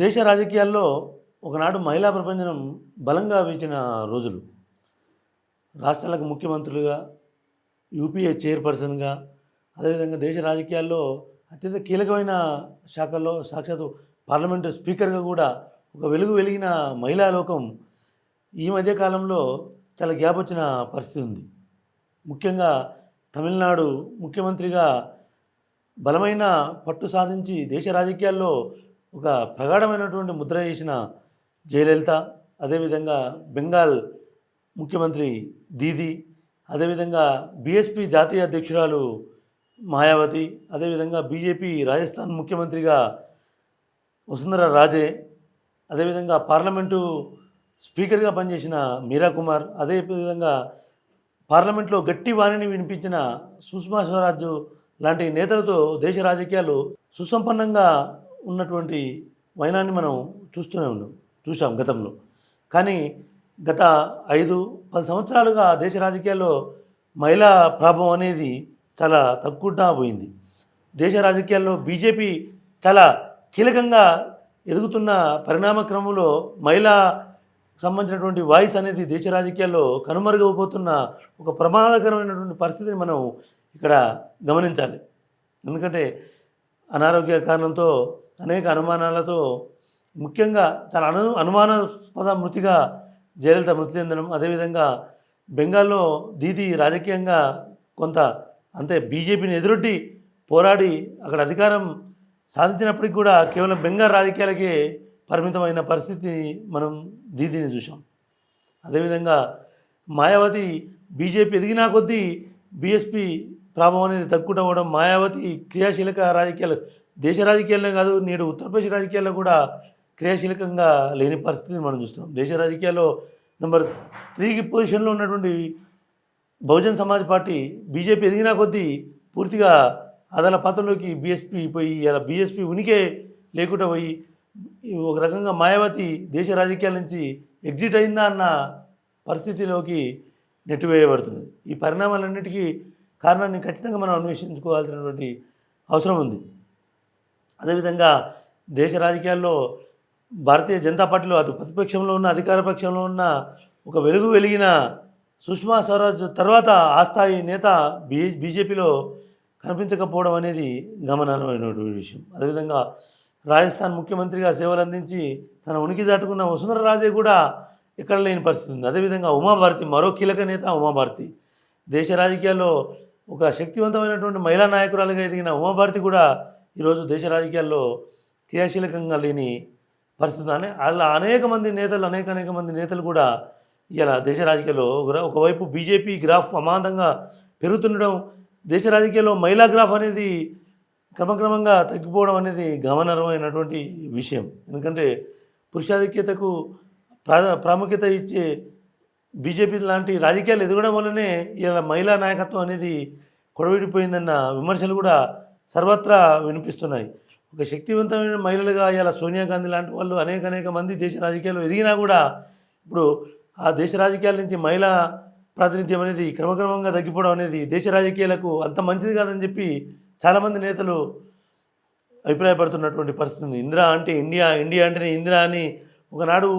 దేశ రాజకీయాల్లో ఒకనాడు మహిళా ప్రపంచం బలంగా వీచిన రోజులు. రాష్ట్రాలకు ముఖ్యమంత్రులుగా యూపీఏ చైర్పర్సన్గా అదేవిధంగా దేశ రాజకీయాల్లో అత్యంత కీలకమైన శాఖల్లో సాక్షాత్ పార్లమెంటు స్పీకర్గా కూడా ఒక వెలుగు వెలిగిన మహిళా లోకం ఈ మధ్యకాలంలో చాలా గ్యాప్ వచ్చిన పరిస్థితి ఉంది. ముఖ్యంగా తమిళనాడు ముఖ్యమంత్రిగా బలమైన పట్టు సాధించి దేశ రాజకీయాల్లో ఒక ప్రగాఢమైనటువంటి ముద్ర చేసిన జయలలిత అదేవిధంగా బెంగాల్ ముఖ్యమంత్రి దీది అదేవిధంగా బీఎస్పీ జాతీయ అధ్యక్షురాలు మాయావతి అదేవిధంగా బీజేపీ రాజస్థాన్ ముఖ్యమంత్రిగా వసుంధర రాజే అదేవిధంగా పార్లమెంటు స్పీకర్గా పనిచేసిన మీరా కుమార్ అదేవిధంగా పార్లమెంట్లో గట్టి వాణిని వినిపించిన సుష్మా స్వరాజ్ లాంటి నేతలతో దేశ రాజకీయాలు సుసంపన్నంగా ఉన్నటువంటి వైనాన్ని మనం చూస్తూనే ఉన్నాం చూసాం గతంలో. కానీ గత ఐదు పది సంవత్సరాలుగా దేశ రాజకీయాల్లో మహిళా ప్రాభవం అనేది చాలా తక్కువగా పోయింది. దేశ రాజకీయాల్లో బీజేపీ చాలా కీలకంగా ఎదుగుతున్న పరిణామ క్రమంలో మహిళా సంబంధించినటువంటి వాయిస్ అనేది దేశ రాజకీయాల్లో కనుమరుగైపోతున్న ఒక ప్రమాదకరమైనటువంటి పరిస్థితిని మనం ఇక్కడ గమనించాలి. ఎందుకంటే అనారోగ్య కారణంతో అనేక అనుమానాలతో ముఖ్యంగా చాలా అను అనుమానాస్పద మృతిగా జయలలిత మృతి చెందడం అదేవిధంగా బెంగాల్లో దీది రాజకీయంగా కొంత అంతే బీజేపీని ఎదురొడ్డి పోరాడి అక్కడ అధికారం సాధించినప్పటికీ కూడా కేవలం బెంగాల్ రాజకీయాలకే పరిమితమైన పరిస్థితి మనం దీదీని చూసాం అదేవిధంగా మాయావతి బీజేపీ ఎదిగినా కొద్దీ బీఎస్పీ ప్రభావం అనేది తక్కువ అవ్వడం మాయావతి క్రియాశీలక రాజకీయాలు దేశ రాజకీయాల్లో కాదు నేడు ఉత్తరప్రదేశ్ రాజకీయాల్లో కూడా క్రియాశీలకంగా లేని పరిస్థితిని మనం చూస్తున్నాం. దేశ రాజకీయాల్లో నెంబర్ త్రీకి పొజిషన్లో ఉన్నటువంటి బహుజన్ సమాజ్ పార్టీ బీజేపీ ఎదిగినా కొద్దీ పూర్తిగా అదల పాత్రలోకి బీఎస్పీ పోయి ఇలా బీఎస్పీ ఉనికే లేకుండా పోయి ఒక రకంగా మాయావతి దేశ రాజకీయాల నుంచి ఎగ్జిట్ అయిందా అన్న పరిస్థితిలోకి నెట్టివేయబడుతుంది ఈ పరిణామాలన్నిటికీ కారణాన్ని ఖచ్చితంగా మనం అన్వేషించుకోవాల్సినటువంటి అవసరం ఉంది. అదేవిధంగా దేశ రాజకీయాల్లో భారతీయ జనతా పార్టీలో అటు ప్రతిపక్షంలో ఉన్న అధికార పక్షంలో ఉన్న ఒక వెలుగు వెలిగిన సుష్మా స్వరాజ్ తర్వాత ఆ స్థాయి నేత బీ బీజేపీలో కనిపించకపోవడం అనేది గమనార్హమైనటువంటి విషయం. అదేవిధంగా రాజస్థాన్ ముఖ్యమంత్రిగా సేవలు అందించి తన ఉనికి దాటుకున్న వసుంధర రాజే కూడా ఎక్కడ లేని పరిస్థితి ఉంది. అదేవిధంగా ఉమాభారతి మరో కీలక నేత ఉమాభారతి. దేశ రాజకీయాల్లో ఒక శక్తివంతమైనటువంటి మహిళా నాయకురాలుగా ఎదిగిన ఉమాభారతి కూడా ఈరోజు దేశ రాజకీయాల్లో క్రియాశీలకంగా లేని పరిస్థితి. అని అలా అనేక మంది నేతలు అనేక అనేక మంది నేతలు కూడా ఇలా దేశ రాజకీయాల్లో ఒక- ఒకవైపు బీజేపీ గ్రాఫ్ అమాంతంగా పెరుగుతుండడం దేశ రాజకీయాల్లో మహిళా గ్రాఫ్ అనేది క్రమక్రమంగా తగ్గిపోవడం అనేది గమనార్హమైనటువంటి విషయం. ఎందుకంటే పురుషాధిక్యతకు ప్రాముఖ్యత ఇచ్చే బీజేపీ లాంటి రాజకీయాలు ఎదగడం వల్లనే ఇలా మహిళా నాయకత్వం అనేది కొడవిడిపోయిందన్న విమర్శలు కూడా సర్వత్రా వినిపిస్తున్నాయి. ఒక శక్తివంతమైన మహిళలుగా ఇలా సోనియా గాంధీ లాంటి వాళ్ళు అనేక అనేక మంది దేశ రాజకీయాలు ఎదిగినా కూడా ఇప్పుడు ఆ దేశ రాజకీయాల నుంచి మహిళా ప్రాతినిధ్యం అనేది క్రమక్రమంగా తగ్గిపోవడం అనేది దేశ రాజకీయాలకు అంత మంచిది కాదని చెప్పి చాలామంది నేతలు అభిప్రాయపడుతున్నటువంటి పరిస్థితి ఉంది. ఇందిరా అంటే ఇండియా ఇండియా అంటేనే ఇందిరా అని ఒకనాడు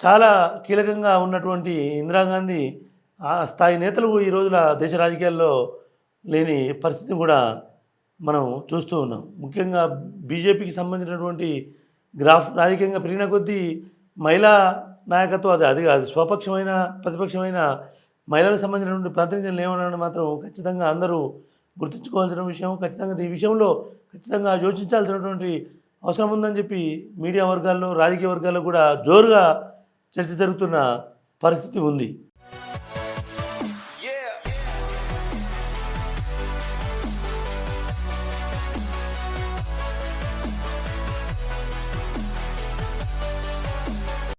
చాలా కీలకంగా ఉన్నటువంటి ఇందిరాగాంధీ ఆ స్థాయి నేతలు ఈ రోజుల దేశ రాజకీయాల్లో లేని పరిస్థితి కూడా మనం చూస్తూ ఉన్నాం. ముఖ్యంగా బీజేపీకి సంబంధించినటువంటి గ్రాఫ్ రాజకీయంగా పెరిగిన కొద్దీ మహిళా నాయకత్వం అది అది కాదు. స్వపక్షమైన ప్రతిపక్షమైన మహిళలకు సంబంధించినటువంటి ప్రాతినిధ్యం ఏమన్నా మాత్రం ఖచ్చితంగా అందరూ గుర్తుంచుకోవాల్సిన విషయం. ఖచ్చితంగా ఈ విషయంలో ఖచ్చితంగా యోచించాల్సినటువంటి అవసరం ఉందని చెప్పి మీడియా వర్గాల్లో రాజకీయ వర్గాల్లో కూడా జోరుగా చర్చ జరుగుతున్న పరిస్థితి ఉంది.